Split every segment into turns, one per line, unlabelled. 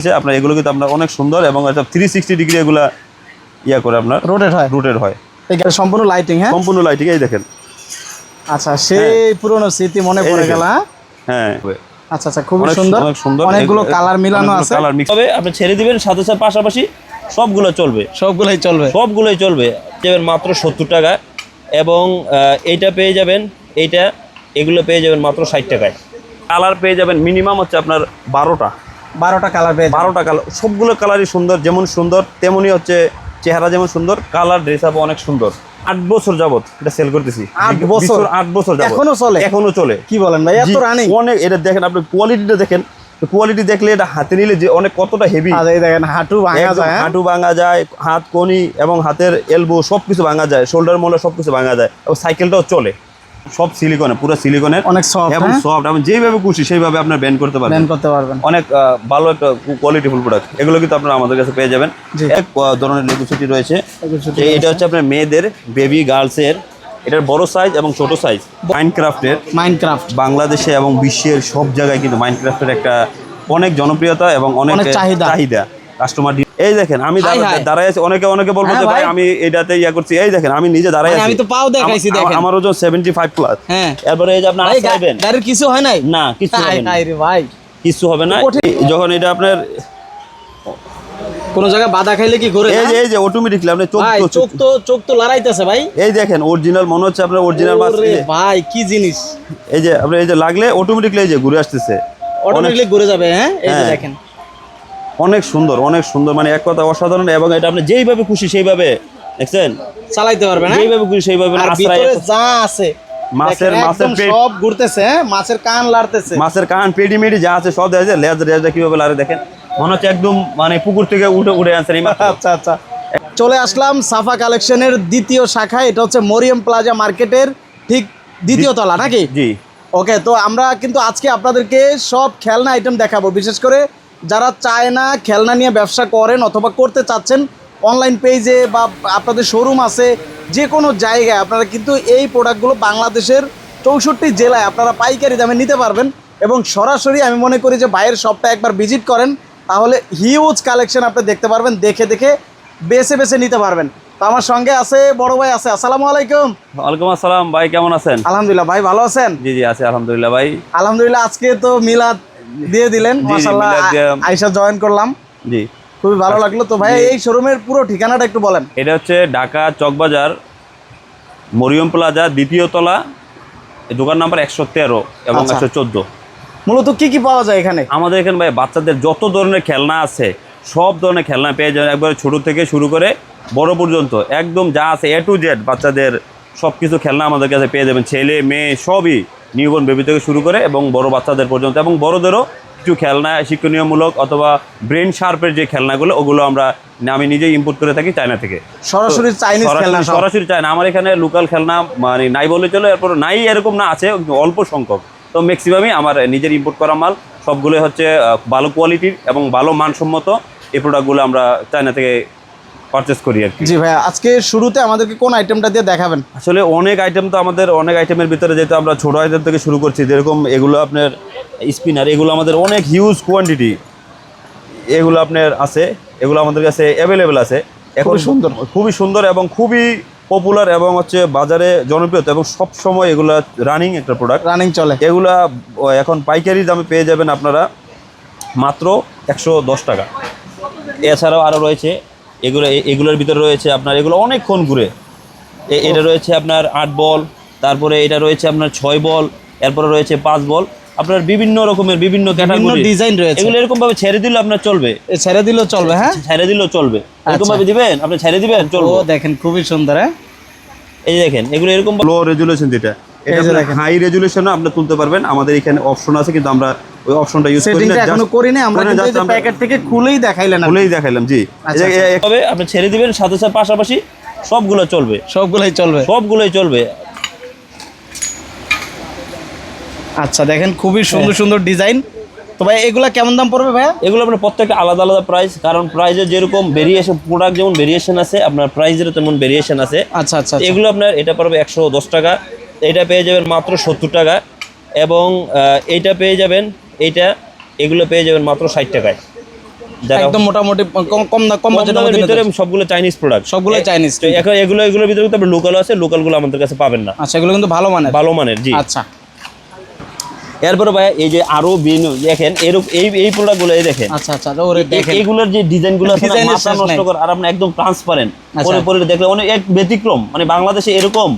আছে, আপনার এগুলো কিন্তু আপনার অনেক সুন্দর এবং থ্রি সিক্সটি ডিগ্রি এগুলা ইয়া করে আপনার
রোটেট হয়?
রুটের হয়।
সম্পূর্ণ লাইটিং হ্যাঁ?
সম্পূর্ণ লাইটিং এই দেখেন।
আচ্ছা সেই পুরনো স্মৃতি মনে পড়ে গেল হ্যাঁ?
হ্যাঁ।
আচ্ছা আচ্ছা খুবই সুন্দর।
অনেক সুন্দর।
অনেকগুলো কালার মিলানো আছে।
কালার মিক্স
তবে আপনি ছেড়ে দিবেন সাথে সাথে পাশাপাশি সবগুলো চলবে।
সবগুলোই চলবে।
সবগুলোই চলবে। যাবেন মাত্র সত্তর টাকা এবং আহ, এইটা পেয়ে যাবেন এইটা এগুলো পেয়ে যাবেন মাত্র ষাট টাকায়।
কালার পেয়ে যাবেন মিনিমাম হচ্ছে আপনার বারোটা।
বারোটা কালার পেয়ে
বারোটা কালার সবগুলো কালারই সুন্দর যেমন সুন্দর তেমনই হচ্ছে চেহারা যেমন সুন্দর কালার ড্রেস আপ অনেক সুন্দর। আট বছর যাবত এটা সেল করতেছি।
আট বছর?
আট বছর যাবত
এখনও চলে?
এখনও চলে।
কি বলেন ভাই এত রানিং
অনেক এটা দেখেন আপনি কোয়ালিটিটা দেখেন। কোয়ালিটি দেখলে এটা হাতে নিলে যে অনেক কতটা হেভি
এই দেখেন হাঁটু ভাঙা যায় হ্যাঁ?
হাঁটু ভাঙা যায় হাত কনি এবং হাতের এলবো সব কিছু ভাঙা যায় শোল্ডার মোলে সব কিছু ভাঙা যায় এবং সাইকেলটাও চলে। সব সিলিকনে পুরো সিলিকনের
অনেক soft,
এবং? সফট এবং যেভাবে খুশি সেইভাবে আপনার ব্যান্ড করতে পারবেন।
ব্যান করতে পারবেন।
অনেক ভালো একটা কোয়ালিটি ফুল প্রোডাক্ট এগুলো কিন্তু আপনারা আমাদের কাছে পেয়ে যাবেন। এক ধরনের লেবু ছুটি রয়েছে এটা হচ্ছে আপনার মেয়েদের বেবি গার্লসের এটার বড় সাইজ এবং ছোট সাইজ মাইনক্রাফটের
মাইনক্রাফট
বাংলাদেশে এবং বিশ্বের সব জায়গায় কিন্তু মাইনক্রাফটের একটা অনেক জনপ্রিয়তা এবং অনেক
অনেক চাহিদা।
চাহিদা। কাস্টমার এই দেখেন আমি। আছি। অনেকে অনেকে বলব
হ্যাঁ
যে ভাই। আমি এটাতে ইয়া করছি। এই দেখেন আমি নিজে দাঁড়ায়
মানে
আছি।
আমি তো পাও দেখাইছি, দেখেন।
আমার ওজন সেভেন্টি ফাইভ প্লাস
হ্যাঁ।
এরপরে এই যে
গা-
আসবেন
গাড়ির কিছু হয় নাই?
না কিছু
হাই,
হবে না।
হাই রে ভাই।
কিছু হবে না। যখন এটা আপনার
কোন জায়গায় বাধা খাইলে কি ঘুরে
এই যে এই যে অটোমেটিকলি আপনি চোখ তো-
চোখ তো চোখ তো লড়াইতেছে ভাই।
এই দেখেন অরিজিনাল মনে হচ্ছে আপনার অরিজিনাল মাছ
ভাই কি জিনিস?
এই যে আপনি এই যে লাগলে অটোমেটিকলি এই যে ঘুরে আসতেছে। অনেক
অটোমেটিকলি ঘুরে যাবে হ্যাঁ? এই যে
হ্যাঁ।
দেখেন।
অনেক সুন্দর অনেক সুন্দর। মানে এক কথা অসাধারণ এবং এটা আপনি যেইভাবে খুশি সেইভাবে দেখছেন?
চালাইতে পারবে না?
যেইভাবে খুশি সেইভাবে
যা আছে
মাছের- মাছের।
সব ঘুরতেছে হ্যাঁ? মাছের কান লাড়তেছে।
মাছের কান পেডি মেডি যা আছে সব দেখা যায় লেজ লেজটা কীভাবে লারে দেখেন? মনে হচ্ছে একদম মানে পুকুর থেকে উঠে উঠে আনছেন এই।
আচ্ছা আচ্ছা। চলে আসলাম সাফা কালেকশনের দ্বিতীয় শাখা এটা হচ্ছে মরিয়ম প্লাজা মার্কেটের ঠিক দ্বিতীয় তলা নাকি?
জি।
ওকে তো আমরা কিন্তু আজকে আপনাদেরকে সব খেলনা আইটেম দেখাবো। বিশেষ করে যারা চায় না খেলনা নিয়ে ব্যবসা করেন অথবা করতে চাচ্ছেন অনলাইন পেজে বা আপনাদের শোরুম আছে যে কোনো জায়গায় আপনারা কিন্তু এই প্রোডাক্টগুলো বাংলাদেশের চৌষট্টি জেলায় আপনারা পাইকারি দামে নিতে পারবেন এবং সরাসরি আমি মনে করি যে বাইরের শপটা একবার ভিজিট করেন তাহলে হিউজ কালেকশন আপনি দেখতে পারবেন দেখে দেখে বেছে বেছে নিতে পারবেন। তো আমার সঙ্গে আছে বড় ভাই আছে আসসালামু আলাইকুম।
ওয়ালাইকুম আসসালাম ভাই কেমন আছেন?
আলহামদুলিল্লাহ ভাই ভালো আছেন?
জি জি আছে আলহামদুলিল্লাহ ভাই।
আলহামদুলিল্লাহ আজকে তো মিলাদ দিয়ে দিলেন মাশাআল্লাহ আইসা জয়েন করলাম।
জি।
খুবই ভালো লাগল তো ভাই এই শোরুমের পুরো ঠিকানাটা একটু বলেন।
এটা হচ্ছে ঢাকা চকবাজার মরিয়ম প্লাজা দ্বিতীয় তলা দোকান নাম্বার একশো তেরো এবং
আচ্ছা।
একশো চোদ্দ।
মূলত কি কি পাওয়া যায় এখানে?
আমাদের এখানে ভাই বাচ্চাদের যত ধরনের খেলনা আছে সব ধরনের খেলনা পেয়ে যাবেন একবারে ছোট থেকে শুরু করে বড় পর্যন্ত। একদম যা আছে এ টু জেড বাচ্চাদের সব কিছু খেলনা আমাদের কাছে পেয়ে যাবেন। ছেলে মেয়ে সবই। নিউবর্ন বেবি থেকে শুরু করে এবং বড় বাচ্চাদের পর্যন্ত এবং বড়দেরও কিছু খেলনা শিক্ষণীয়মূলক অথবা ব্রেন শার্পের যে খেলনাগুলো ওগুলো আমরা আমি নিজেই ইম্পোর্ট করে থাকি চায়না থেকে।
সরাসরি চাইনিজ
সরাসরি-
খেলনা
সরাসরি চায় আমার এখানে লোকাল খেলনা মানে নাই বলে চলে এরপর নাই এরকম না আছে অল্প সংখ্যক। তো ম্যাক্সিমামই আমার নিজের ইম্পোর্ট করা মাল সবগুলোই হচ্ছে ভালো কোয়ালিটির এবং ভালো মানসম্মত এই প্রোডাক্টগুলো আমরা চায়না থেকে পারচেস করি আর কি।
জি ভাই আজকে শুরুতে আমাদেরকে কোন আইটেমটা দিয়ে দেখাবেন?
আসলে অনেক আইটেম তো আমাদের অনেক আইটেমের ভিতরে যেহেতু আমরা ছোটো আইটেম থেকে শুরু করছি যেরকম এগুলো আপনার স্পিনার এগুলো আমাদের অনেক হিউজ কোয়ান্টিটি এগুলো আপনার আছে এগুলো আমাদের কাছে অ্যাভেলেবেল আছে। এখন
সুন্দর।
খুবই সুন্দর এবং খুবই পপুলার এবং হচ্ছে বাজারে জনপ্রিয়তা এবং সব সময় এগুলো রানিং একটা প্রোডাক্ট
রানিং চলে।
এগুলা এখন পাইকারি দামে পেয়ে যাবেন আপনারা মাত্র একশো দশ টাকা। এছাড়াও আরও রয়েছে এগুলো এগুলোর ভিতরে রয়েছে আপনার এগুলো অনেকক্ষণ ঘুরে। এটা রয়েছে আপনার আট বল তারপরে এটা রয়েছে আপনার ছয় বল এরপরে রয়েছে পাঁচ বল। আপনার বিভিন্ন রকমের বিভিন্ন ক্যাটাগরি
ডিজাইন রয়েছে।
এগুলো এরকম ভাবে ছেড়ে দিলে আপনার চলবে।
ছেড়ে দিলেও চলবে হ্যাঁ?
ছেড়ে দিলেও চলবে। এরকম ভাবে দিবেন? আপনি ছেড়ে দিবেন?
ও
চলবে।
দেখেন খুবই সুন্দর হ্যাঁ?
এই দেখেন এগুলো এরকম লো রেজুলেশন যেটা এটা
দেখেন।
হাই রেজুলেশনও আপনি তুলতে পারবেন। আমাদের এখানে অপশন আছে কিন্তু আমরা ওই অপশনটা ইউজ করি না এখনও
করি না আমরা কিন্তু এই প্যাকেট থেকে খুলেই দেখাইলেন
খুলেই দেখাইলাম জি।
আচ্ছা,
এই-
তবে আপনি ছেড়ে দিবেন সাথে সাথে পাশাপাশি সবগুলো চলবে।
সবগুলাই চলবে।
সবগুলোই চলবে।
আচ্ছা দেখেন খুবই সুন্দর সুন্দর ডিজাইন। তো ভাই এগুলা কেমন দাম পড়বে ভাইয়া?
এগুলো আপনার প্রত্যেকটা আলাদা আলাদা প্রাইস কারণ প্রাইজের যেরকম ভেরিয়েশন প্রোডাক্ট যেমন ভেরিয়েশন আছে আপনার প্রাইজেরও তেমন ভেরিয়েশন আছে।
আচ্ছা আচ্ছা আচ্ছা।
এগুলো আপনার এটা পড়বে একশো দশ টাকা। এটা পেয়ে যাবেন মাত্র সত্তর টাকা। এবং আহ, এইটা পেয়ে যাবেন এইটা এগুলো পেয়ে যাবেন মাত্র ষাট টাকায়।
একদম মোটামুটি কম কম কম
কম
বাজেটের
ভিতরে সবগুলো চাইনিজ প্রোডাক্ট
সবগুলোই Chinese
এখন এগুলো এগুলোর ভিতরে কিন্তু লোকাল আছে লোকালগুলো আমাদের কাছে পাবেন না।
আচ্ছা এগুলো কিন্তু ভালো মানের।
ভালো মানের জি।
আচ্ছা।
এরপরে ভাই এই যে আরও বিন দেখেন এরকম এই এই প্রোডাক্টগুলো এই দেখেন।
আচ্ছা আচ্ছা ওরে দেখেন।
এইগুলোর যে ডিজাইনগুলো আছে না,
Design
মাথা নষ্ট করে আর আপনার একদম ট্রান্সপারেন্ট। পরে পরে দেখলে অনেক এক ব্যতিক্রম মানে বাংলাদেশে এরকম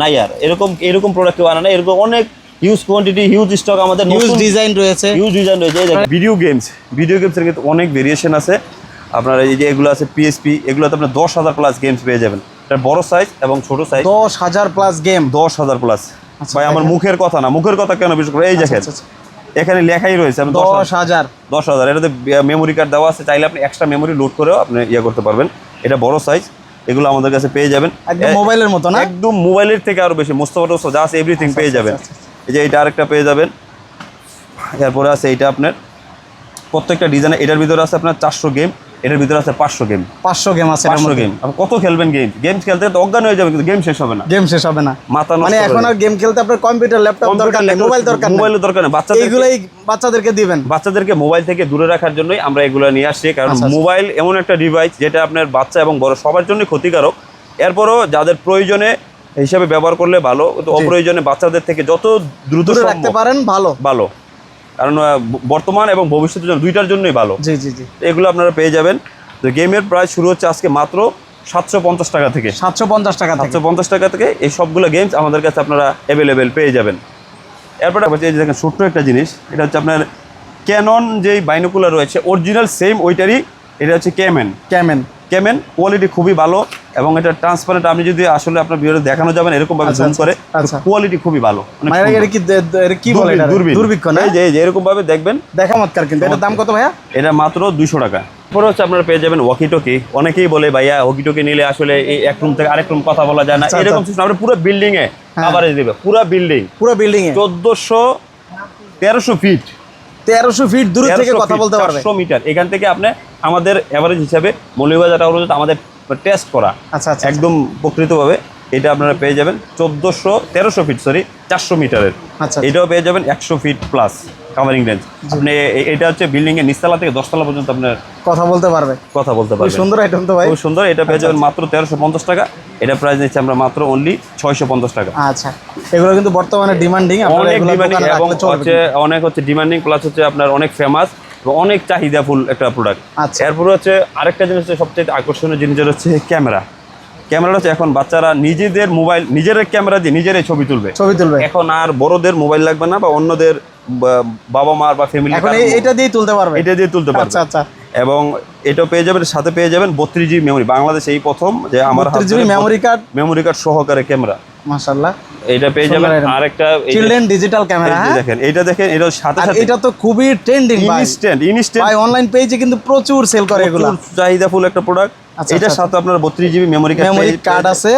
নাই আর এরকম এরকম প্রোডাক্ট কেউ আনে না এরকম অনেক হিউজ কোয়ান্টিটি হিউজ স্টক আমাদের
নিউজ ডিজাইন রয়েছে।
হিউজ ডিজাইন রয়েছে দেখেন।
ভিডিও গেমস ভিডিও গেমসের কিন্তু অনেক ভেরিয়েশন আছে। আপনার এই যে এগুলো আছে পিএসপি এগুলোতে আপনার দশ হাজার প্লাস গেমস পেয়ে যাবেন। এটা বড় সাইজ এবং ছোট সাইজ
দশ হাজার প্লাস গেম
দশ হাজার প্লাস
আচ্ছা,
ভাই আমার মুখের কথা না মুখের কথা কেন বিশেষ করে? এই দেখেন
আচ্ছা,
এখানে লেখাই রয়েছে আমি দশ
হাজার।
দশ হাজার। এটাতে মেমোরি কার্ড দেওয়া আছে চাইলে আপনি এক্সট্রা মেমোরি লোড করেও আপনি ইয়ে করতে পারবেন। এটা বড় সাইজ এগুলো আমাদের কাছে পেয়ে যাবেন।
একদম মোবাইলের মতো না?
একদম মোবাইলের থেকে আরও বেশি মোস্তফা যা আছে এভরিথিং পেয়ে যাবেন।
আচ্ছা,
এই যে এটা আরেকটা পেয়ে যাবেন। এরপরে আছে এইটা আপনার। প্রত্যেকটা ডিজাইন এটার ভিতরে আছে আপনার চারশো গেম এটার ভিতরে আছে পাঁচশো গেম
পাঁচশো গেম আছে
পাঁচশো গেম আপনি কত খেলবেন গেম গেম খেলতে তো অজ্ঞান হয়ে যাবে কিন্তু গেম শেষ হবে না।
গেম শেষ হবে না।
মাথা
মানে এখন আর গেম খেলতে আপনার কম্পিউটার ল্যাপটপ দরকার নেই মোবাইল দরকার নেই।
মোবাইলের দরকার নেই। বাচ্চাদের
এইগুলাই বাচ্চাদেরকে দিবেন।
বাচ্চাদেরকে মোবাইল থেকে দূরে রাখার জন্যই আমরা এগুলো নিয়ে আসছি কারণ
আচ্ছা, আচ্ছা।
মোবাইল এমন একটা ডিভাইস যেটা আপনার বাচ্চা এবং বড় সবার জন্য ক্ষতিকারক। এরপরও যাদের প্রয়োজনে হিসাবে ব্যবহার করলে ভালো কিন্তু অপ্রয়োজনে বাচ্চাদের থেকে যত দ্রুত
রাখতে পারেন ভালো।
ভালো। কারণ বর্তমান এবং ভবিষ্যতের জন্য দুইটার জন্যই ভালো।
জি জি জি।
এগুলো আপনারা পেয়ে যাবেন। তো গেমের প্রাইস শুরু হচ্ছে আজকে মাত্র সাতশো পঞ্চাশ টাকা থেকে।
সাতশো পঞ্চাশ টাকা
সাতশো পঞ্চাশ টাকা থেকে এই সবগুলো গেমস আমাদের কাছে আপনারা অ্যাভেলেবেল পেয়ে যাবেন। এরপরে এই যে দেখেন ছোট্ট একটা জিনিস। এটা হচ্ছে আপনার ক্যানন যেই বাইনোকুলার রয়েছে অরিজিনাল সেম ওইটারই এটা হচ্ছে ক্যামেন
ক্যামেন
ক্যামেন কোয়ালিটি খুবই ভালো এবং এটা ট্রান্সপারেন্ট আপনি যদি আসলে আপনার ভিডিও দেখানো যাবেন এরকম ভাবে
আচ্ছা,
জুম
আচ্ছা,
করে
আচ্ছা।
কোয়ালিটি খুবই ভালো।
মানে। কি বলে
এই যে এরকম ভাবে দেখবেন।
দেখা মতকার কিন্তু। এটার দাম কত ভাইয়া?
এটা মাত্র দুইশো টাকা। তারপরে হচ্ছে আপনারা পেয়ে যাবেন ওয়াকি টকি অনেকেই বলে ভাইয়া ওয়াকি টকি নিলে আসলে এই এক রুম থেকে আরেক রুম কথা বলা যায় না।
আচ্ছা,
এরকম
আচ্ছা।
সিস্টেম আমরা পুরো বিল্ডিং এ। কাভারেজ দিবে পুরো বিল্ডিং
পুরো বিল্ডিং এ
চোদ্দশো তেরোশো ফিট
তেরোশো ফিট দূর থেকে কথা বলতে পারবে।
মিটার এখান থেকে আপনি আমাদের অ্যাভারেজ হিসাবে মৌলিবাজার হলো আমাদের টেস্ট করা।
আচ্ছা আচ্ছা
একদম প্রকৃতভাবে এটা আপনারা পেয়ে যাবেন চোদ্দোশো তেরোশো ফিট সরি চারশো মিটারের
আচ্ছা
এটাও পেয়ে যাবেন একশো ফিট প্লাস কাভারিং রেঞ্জ আপনি এটা হচ্ছে বিল্ডিং এর নিচতলা থেকে দশতলা পর্যন্ত আপনার
কথা বলতে পারবে।
কথা বলতে
খুব
পারবেন
সুন্দর আইটেম তো ভাই।
খুব সুন্দর। এটা পেয়ে যাবেন মাত্র তেরোশো পঞ্চাশ টাকা। এটা প্রাইস নিচ্ছি আমরা মাত্র অনলি ছয়শো পঞ্চাশ টাকা।
আচ্ছা। এগুলো কিন্তু বর্তমানে ডিমান্ডিং
অনেক ডিমান্ডিং এবং হচ্ছে অনেক হচ্ছে ডিমান্ডিং প্লাস হচ্ছে আপনার অনেক ফেমাস অনেক চাহিদাফুল একটা প্রোডাক্ট
আচ্ছা।
এরপরে হচ্ছে আরেকটা জিনিস হচ্ছে সবচেয়ে আকর্ষণীয় জিনিস হচ্ছে ক্যামেরা ক্যামেরাটা হচ্ছে এখন বাচ্চারা নিজেদের মোবাইল নিজের ক্যামেরা দিয়ে নিজেরাই ছবি তুলবে।
ছবি তুলবে।
এখন আর বড়দের মোবাইল লাগবে না বা অন্যদের বাবা মার বা ফ্যামিলি
এখন এটা দিয়ে তুলতে পারবে।
এটা দিয়ে তুলতে পারবে।
আচ্ছা আচ্ছা।
এবং এটাও পেয়ে যাবেন সাথে পেয়ে যাবেন বত্রিশ জিবি মেমোরি বাংলাদেশ এই প্রথম যে আমার
GB memory card
memory card সহকারে ক্যামেরা
মাশাআল্লাহ।
এটা পেয়ে যাবেন। আরেকটা
চিলড্রেন ডিজিটাল ক্যামেরা
দেখেন এটা দেখেন এটা সাথে সাথে
এটা তো খুবই ট্রেন্ডিং ভাই।
ইনস্ট্যান্ট ইনস্ট্যান্ট
ভাই অনলাইন পেজে কিন্তু প্রচুর সেল করে এগুলো।
চাহিদাফুল একটা প্রোডাক্ট
আচ্ছা,
এটার
আচ্ছা।
সাথে আপনার বত্রিশ GB memory card
memory card আছে।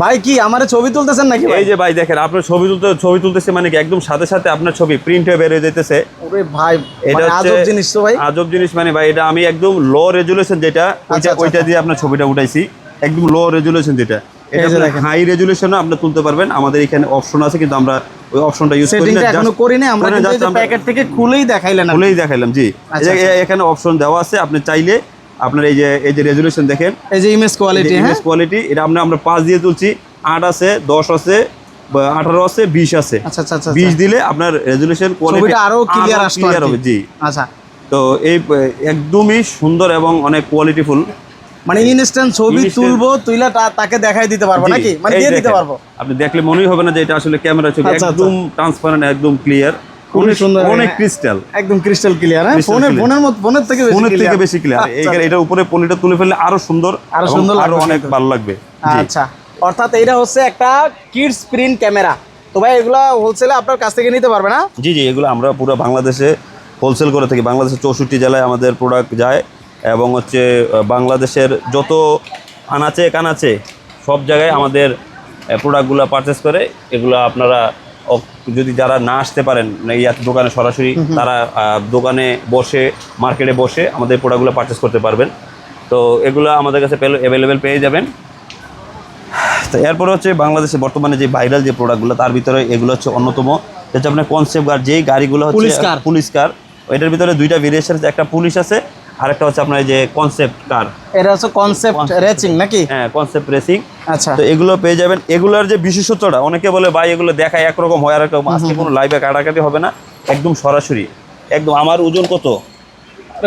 ভাই কি আমারে ছবি তুলতেছেন নাকি
এই যে ভাই দেখেন আপনার ছবি তুলতে ছবি তুলতেছে মানে কি একদম সাথে সাথে আপনার ছবি প্রিন্ট হয়ে বেরিয়ে যেতেছে
ওরে ভাই
এটা
মানে
হচ্ছে
আজব জিনিস তো ভাই।
আজব জিনিস মানে ভাই এটা আমি একদম লো রেজুলেশন যেটা ওইটা
আচ্ছা,
ওইটা দিয়ে আপনার ছবিটা উঠাইছি। একদম লো রেজুলেশন যেটা। এটা। হাই রেজুলেশনও আপনি তুলতে পারবেন। আমাদের এখানে অপশন আছে কিন্তু আমরা ওই অপশনটা ইউজ করি না এখনও
করি না আমরা কিন্তু প্যাকেট থেকে খুলেই কি।
খুলেই দেখাইলাম জি।
আচ্ছা, আচ্ছা।
এখানে অপশন দেওয়া আছে আপনি চাইলে আপনার এই যে এই যে রেজুলেশন দেখেন।
এই যে ইমেজ কোয়ালিটি হ্যাঁ?
কোয়ালিটি এটা আমরা আমরা পাঁচ দিয়ে তুলছি। আট আছে দশ আছে আঠারো আছে বিশ আছে।
আচ্ছা আচ্ছা আচ্ছা
বিশ দিলে আপনার রেজুলেশন কোয়ালিটি
আরও ক্লিয়ার
হবে জি।
আচ্ছা।
তো এই একদমই সুন্দর এবং অনেক কোয়ালিটিফুল
মানে ইনস্ট্যান্ট ছবি তুলবো তুইলা তাকে দেখাই দিতে পারব নাকি? মানে দিয়ে দিতে পারব।
আপনি দেখলে মনেই হবে না যে এটা আসলে ক্যামেরা ছবি একদম ট্রান্সপারেন্ট একদম ক্লিয়ার
খুবই সুন্দর।
অনেক ক্রিস্টাল
একদম ক্রিস্টাল ক্লিয়ার হ্যাঁ?
Crystal
ফোনের ফোনের মত ফোনের থেকে বেশি
ফোনের থেকে বেশি ক্লিয়ার
আচ্ছা,
এটার উপরে পলিটা তুলে ফেললে আরও সুন্দর আরও
সুন্দর আরও
অনেক ভালো লাগবে।
আচ্ছা অর্থাৎ এইটা হচ্ছে একটা কিডস প্রিন্ট ক্যামেরা তো ভাই এগুলা হোলসেলে আপনার কাছ থেকে নিতে পারবে না?
জি জি এগুলো আমরা পুরো বাংলাদেশে হোলসেল করে থাকি। বাংলাদেশের চৌষট্টি জেলায় আমাদের প্রোডাক্ট যায় এবং হচ্ছে বাংলাদেশের যত আনাচে কানাচে সব জায়গায় আমাদের প্রোডাক্টগুলো পারচেস করে এগুলো আপনারা যদি যারা না আসতে পারেন ইয়ার দোকানে সরাসরি তারা দোকানে বসে মার্কেটে বসে আমাদের প্রোডাক্টগুলো পারচেস করতে পারবেন। তো এগুলো আমাদের কাছে অ্যাভেলেবেল পেয়ে যাবেন। তো এরপরে হচ্ছে বাংলাদেশে বর্তমানে যে ভাইরাল যে প্রোডাক্টগুলো তার ভিতরে এগুলো হচ্ছে অন্যতম। হচ্ছে আপনার কনসেপ্ট কার যেই গাড়িগুলো হচ্ছে
পুলিশ কার।
এটার ভিতরে দুইটা ভেরিয়েশন আছে একটা পুলিশ আছে আরেকটা হচ্ছে আপনার এই যে কনসেপ্ট কার
এটা হচ্ছে কনসেপ্ট রেসিং নাকি?
হ্যাঁ কনসেপ্ট রেসিং
আচ্ছা।
তো এগুলো পেয়ে যাবেন। এগুলোর যে বিশেষত্বটা অনেকে বলে ভাই এগুলো দেখায় একরকম হয় আর একরকম আজকে কোনো লাইভে কাটাকাটি হবে না। একদম সরাসরি। একদম আমার ওজন কত?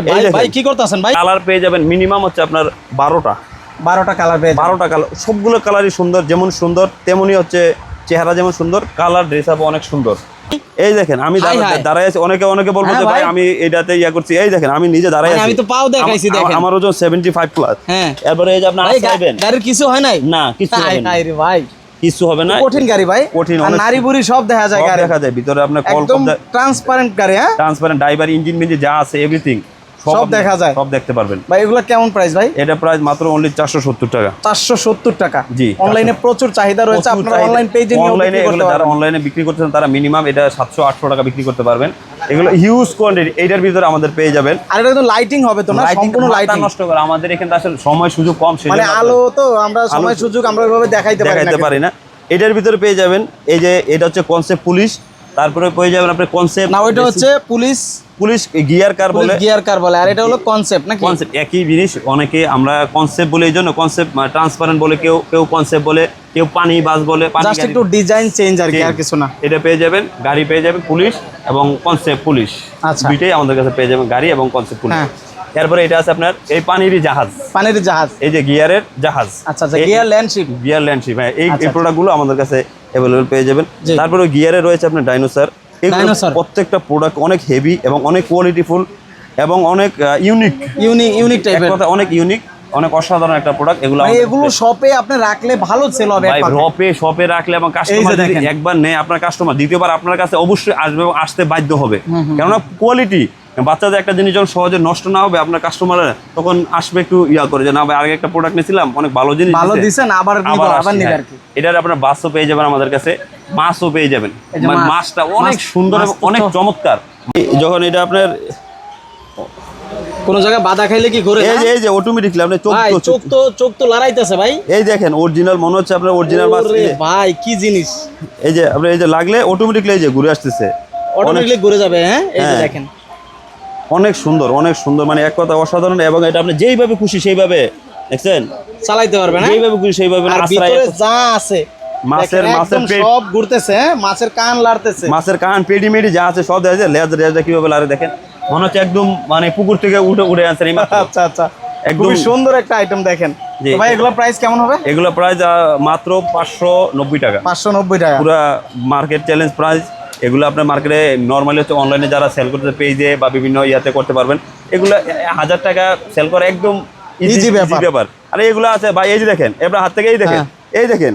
ভাই ভাই কি করতেছেন ভাই?
কালার পেয়ে যাবেন মিনিমাম হচ্ছে আপনার বারোটা।
বারোটা কালার পেয়ে যাবেন।
বারোটা কালার সবগুলো কালারই সুন্দর যেমন সুন্দর তেমনই হচ্ছে চেহারা যেমন সুন্দর কালার ড্রেস আপ অনেক সুন্দর। এই দেখেন আমি দাঁড়ায় আছি। অনেকে অনেকে বলব
হ্যাঁ,
যে ভাই। আমি এটাতে ইয়া করছি। এই দেখেন আমি নিজে দাঁড়ায়
মানে
আছি।
আমি তো পাও দেখাইছি, দেখেন।
আমার ওজন সেভেন্টি ফাইভ প্লাস
হ্যাঁ।
এরপরে এই যে
আপনি
আসবেন
গাড়ির কিছু হয় নাই?
না কিছু
হয়
হবে না।
রে ভাই।
কিছু হবে না।
কঠিন গাড়ি ভাই।
কঠিন,
আর নারী বুড়ি সব দেখা যায় গাড়ি
দেখা যায়। ভিতরে আপনার কল
একদম ট্রান্সপারেন্ট গাড়ি হ্যাঁ?
ট্রান্সপারেন্ট ড্রাইভার ইঞ্জিন মিঞ্জিন যা আছে এভরিথিং
সব দেখা যায়।
সব দেখতে পারবেন।
ভাই এগুলো কেমন প্রাইস ভাই?
এটা প্রাইস মাত্র অনলি চারশো সত্তর টাকা।
চারশো সত্তর টাকা।
জি,
অনলাইনে প্রচুর চাহিদা রয়েছে আপনারা অনলাইন পেজে নিয়ে
অনলাইনে এগুলো যারা অনলাইনে বিক্রি করতেছেন তারা মিনিমাম এটা সাতশো আটশো টাকা বিক্রি করতে পারবেন। এগুলো হিউজ কোয়ান্টিটি এইটার ভিতরে আমাদের পেয়ে যাবেন।
আর এটা তো লাইটিং হবে তো না? সম্পূর্ণ লাইটিং
নষ্ট করে আমাদের এখানে আসলে সময় সুযোগ কম সেজন্য
মানে আলো তো আমরা সময় সুযোগ আমরা ওইভাবে দেখাইতে পারি না
দেখাইতে পারি না। এটার ভিতরে পেয়ে যাবেন এই যে এটা হচ্ছে কনসেপ্ট পুলিশ তারপরে পেয়ে যাবেন আপনি কনসেপ্ট
না ওইটা হচ্ছে পুলিশ
পুলিশ গিয়ার কার বলে?
গিয়ার কার বলে। আর এটা হলো কনসেপ্ট নাকি?
কনসেপ্ট একই জিনিস অনেকে আমরা কনসেপ্ট বলে এই জন্য কনসেপ্ট ট্রান্সপারেন্ট বলে কেউ কেউ কনসেপ্ট বলে কেউ পানি বাস বলে
জাস্ট একটু ডিজাইন চেঞ্জ আর কি আর কিছু না।
এটা পেয়ে যাবেন গাড়ি পেয়ে যাবেন পুলিশ এবং কনসেপ্ট পুলিশ।
আচ্ছা।
দুইটাই আমাদের কাছে পেয়ে যাবেন গাড়ি এবং কনসেপ্ট পুলিশ।
হ্যাঁ।
এরপরে এটা আছে আপনার এই পানিরই জাহাজ।
পানির জাহাজ।
এই যে গিয়ারের জাহাজ।
আচ্ছা আচ্ছা গিয়ার ল্যান্ডশিপ
গিয়ার ল্যান্ডশিপ হ্যাঁ এই
আচ্ছা,
এই প্রোডাক্টগুলো আমাদের কাছে অ্যাভেলেবল পেয়ে যাবেন। তারপরে গিয়ারে রয়েছে আপনার ডাইনোসার। প্রত্যেকটা প্রোডাক্ট অনেক হেভি এবং অনেক কোয়ালিটিফুল এবং অনেক ইউনিক
ইউনিক ইউনিক টাইপের
কথা অনেক ইউনিক অনেক অসাধারণ একটা প্রোডাক্ট এগুলো
এগুলো শপে আপনি রাখলে ভালো সেল হবে
রপে শপে রাখলে এবং কাস্টমার। একবার নেয় আপনার কাস্টমার দ্বিতীয়বার আপনার কাছে অবশ্যই আসবে এবং আসতে বাধ্য হবে। কেননা কোয়ালিটি বাচ্চাদের একটা জিনিস যখন সহজে নষ্ট না হবে আপনার কাস্টমার তখন আসবে একটু ইয়া করে যে না ভাই আগে একটা প্রোডাক্ট নিয়েছিলাম অনেক ভালো জিনিস
ভালো
দিছে।
দিছেন আবার
আবার
আবার
আসছি,
নিবে
হ্যাঁ।
আর কি।
এটার আপনার বাসও পেয়ে যাবেন আমাদের কাছে মাছও পেয়ে যাবেন। মানে মাছটা অনেক সুন্দর এবং অনেক চমৎকার। যখন এটা আপনার
কোন জায়গায় বাধা খাইলে কি ঘুরে
এই যে এই যে অটোমেটিকলি আপনি চোখ তো-
চোখ তো চোখ তো লড়াইতেছে ভাই।
এই দেখেন অরিজিনাল মনে হচ্ছে আপনার অরিজিনাল মাছ
ভাই কি জিনিস?
এই যে আপনি এই যে লাগলে অটোমেটিকলি এই যে ঘুরে আসতেছে। অনেক
অটোমেটিকলি ঘুরে যাবে হ্যাঁ? এই যে
হ্যাঁ।
দেখেন।
অনেক সুন্দর অনেক সুন্দর। মানে এক কথা অসাধারণ এবং এটা আপনি যেইভাবে খুশি সেইভাবে দেখছেন?
চালাইতে পারবেন
যেইভাবে খুশি সেইভাবে
যা আছে
মাছের- মাছের পেট।
সব ঘুরতেছে হ্যাঁ? মাছের কান লাড়তেছে।
মাছের কান পেডি মেডি যা আছে সব দেখা যায় লেজ লেজটা কীভাবে লারে দেখেন? মনে হচ্ছে একদম মানে পুকুর থেকে উঠে উঠে মাত্র।
আচ্ছা আচ্ছা।
একদম-
সুন্দর একটা আইটেম দেখেন। ভাই এগুলো প্রাইস কেমন হবে?
এগুলো প্রাইস মাত্র পাঁচশো নব্বই টাকা।
পাঁচশো নব্বই টাকা।
পুরা মার্কেট চ্যালেঞ্জ প্রাইস এগুলো আপনার মার্কেটে নর্মালি হচ্ছে অনলাইনে যারা সেল করতে পেজে বা বিভিন্ন ইয়াতে করতে পারবেন। এগুলো হাজার টাকা সেল করা একদম
ইজি ব্যাপার।
আর এগুলো আছে ভাই এই যে দেখেন এবার হাত থেকে এই দেখেন
হ্যাঁ।
এই দেখেন।